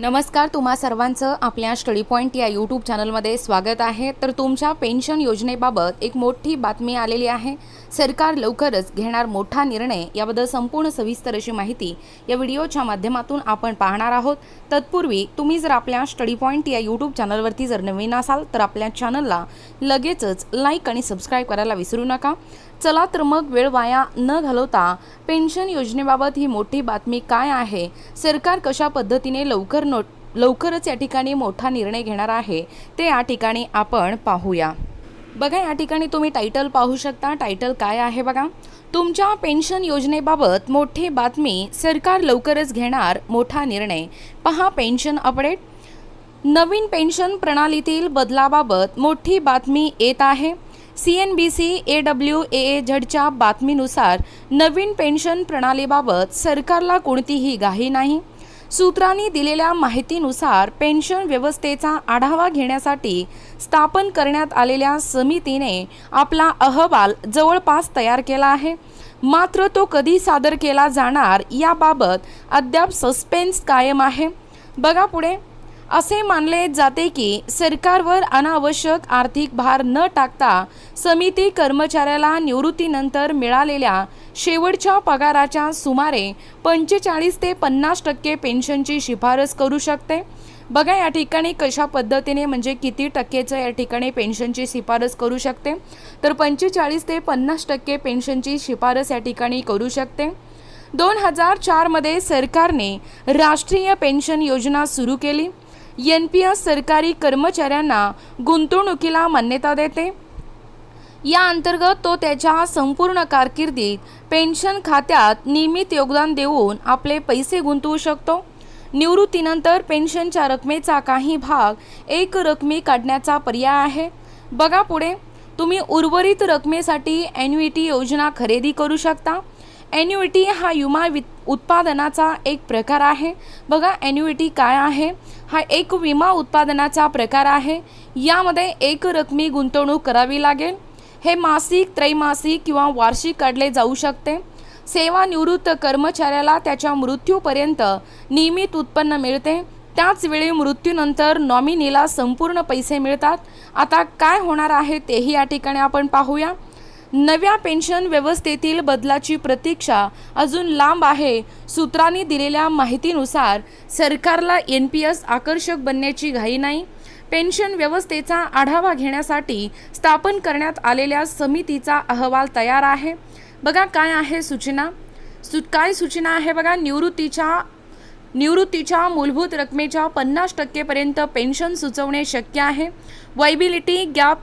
नमस्कार तुम्हा सर्वांचं आपल्या स्टडी पॉईंट या यूट्यूब चॅनलमध्ये स्वागत आहे. तर तुमच्या पेन्शन योजनेबाबत एक मोठी बातमी आलेली आहे. सरकार लवकरच घेणार मोठा निर्णय याबद्दल संपूर्ण सविस्तर अशी माहिती या व्हिडिओच्या माध्यमातून आपण पाहणार आहोत. तत्पूर्वी तुम्ही जर आपल्या स्टडी पॉईंट या यूट्यूब चॅनलवरती जर नवीन असाल तर आपल्या चॅनलला लगेचच लाईक आणि सबस्क्राईब करायला विसरू नका. चला तर मग वेळ वाया न घालवता पेन्शन योजनेबाबत ही मोठी बातमी काय आहे? सरकार कशा पद्धतीने लवकर नो लवकरच या ठिकाणी मोठा निर्णय घेणार आहे ते या ठिकाणी आपण पाहूया. बघा या ठिकाणी तुम्ही टायटल पाहू शकता. टायटल काय आहे बघा? तुमच्या पेन्शन योजनेबाबत मोठी बातमी सरकार लवकरच घेणार मोठा निर्णय. पहा पेन्शन अपडेट. नवीन पेन्शन प्रणालीतील बदलाबाबत मोठी बातमी येत आहे. C N B C A W A A झडच्या बातमीनुसार नवीन पेन्शन प्रणालीबाबत सरकारला कोणतीही घाई नाही. सूत्रांनी दिलेल्या माहितीनुसार पेन्शन व्यवस्थेचा आढावा घेण्यासाठी स्थापन करण्यात आलेल्या समितीने आपला अहवाल जवळपास तयार केला आहे. मात्र तो कधी सादर केला जाणार याबाबत अद्याप सस्पेन्स कायम आहे. बघा पुढे. असे मानले जाते की सरकारवर अनावश्यक आर्थिक भार न टाकता समिती कर्मचाऱ्याला निवृत्तीनंतर मिळालेल्या शेवटच्या पगाराच्या सुमारे पंचेचाळीस ते पन्नास टक्के पेन्शनची शिफारस करू शकते. बघा या ठिकाणी कशा पद्धतीने म्हणजे किती टक्केचं या ठिकाणी पेन्शनची शिफारस करू शकते? तर पंचेचाळीस ते पन्नास टक्के पेन्शनची शिफारस या ठिकाणी करू शकते. दोन हजार चारमध्ये सरकारने राष्ट्रीय पेन्शन योजना सुरू केली. एन पी एस सरकारी कर्मचाऱ्यांना गुंतवणुकीला मान्यता देते. या अंतर्गत तो त्याच्या संपूर्ण कारकिर्दीत पेन्शन खात्यात नियमित योगदान देऊन आपले पैसे गुंतवू शकतो. निवृत्तीनंतर पेन्शनच्या रकमेचा काही भाग एक रकमी काढण्याचा पर्याय आहे. बघा पुढे. तुम्ही उर्वरित रकमेसाठी ॲन्युइटी योजना खरेदी करू शकता. ॲन्युइटी हा विमा वि उत्पादनाचा एक प्रकार आहे. बघा ॲन्युइटी काय आहे? हा एक विमा उत्पादनाचा प्रकार आहे. यामध्ये एक रकमी गुंतवणूक करावी लागेल. हे मासिक त्रैमासिक किंवा वार्षिक काढले जाऊ शकते. सेवानिवृत्त कर्मचाऱ्याला त्याच्या मृत्यूपर्यंत नियमित उत्पन्न मिळते. त्याचवेळी मृत्यूनंतर नॉमिनीला संपूर्ण पैसे मिळतात. आता काय होणार आहे तेही या ठिकाणी आपण पाहूया. नव्या पेन्शन व्यवस्थेतील बदलाची प्रतीक्षा अजून लांब आहे. सूत्रांनी दिलेल्या माहितीनुसार सरकारला एन पी एस आकर्षक बनण्याची घाई नाही. पेन्शन व्यवस्थेचा आढावा घेण्यासाठी स्थापन करण्यात आलेल्या समितीचा अहवाल तयार आहे. बघा काय आहे सूचना. सु काय सूचना आहे बघा निवृत्तीच्या निवृत्तीच्या मूलभूत रकमेच्या पन्नास टक्केपर्यंत पेन्शन सुचवणे शक्य आहे. वायबिलिटी गॅप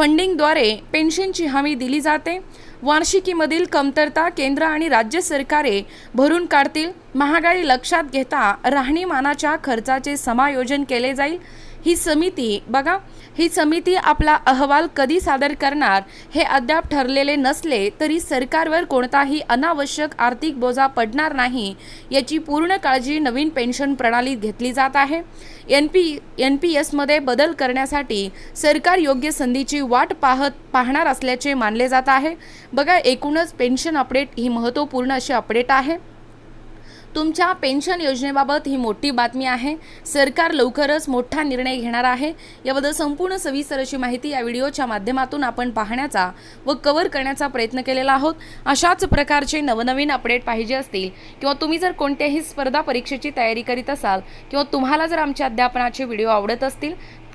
फंडिंगद्वारे पेन्शनची हमी दिली जाते. वार्षिकीमधील कमतरता केंद्र आणि राज्य सरकारे भरून काढतील. महागाई लक्षात घेता राहणीमानाच्या खर्चाचे समायोजन केले जाईल. ही समिती बघा ही समिती आपला अहवाल कधी सादर करणार हे अद्याप ठरलेले नसले तरी सरकारवर कोणताही अनावश्यक आर्थिक बोजा पडणार नाही याची पूर्ण काळजी नवीन पेन्शन प्रणालीत घेतली जात आहे. एन पी एन पी एसमध्ये बदल करण्यासाठी सरकार योग्य संधीची वाट पाहत पाहणार असल्याचे मानले जात आहे. बघा एकूणच पेन्शन अपडेट ही महत्त्वपूर्ण अशी अपडेट आहे. तुमच्या पेन्शन योजनेबाबत ही मोठी बातमी आहे. सरकार लवकरच मोठा निर्णय घेणार आहे. याबद्दल संपूर्ण सविस्तर अशी माहिती या व्हिडिओच्या माध्यमातून आपण पाहण्याचा व कव्हर करण्याचा प्रयत्न केलेला आहोत. अशाच प्रकारचे नवनवीन अपडेट पाहिजे असतील किंवा तुम्ही जर कोणत्याही स्पर्धा परीक्षेची तयारी करीत असाल किंवा तुम्हाला जर आमच्या अध्यापनाचे व्हिडिओ आवडत असतील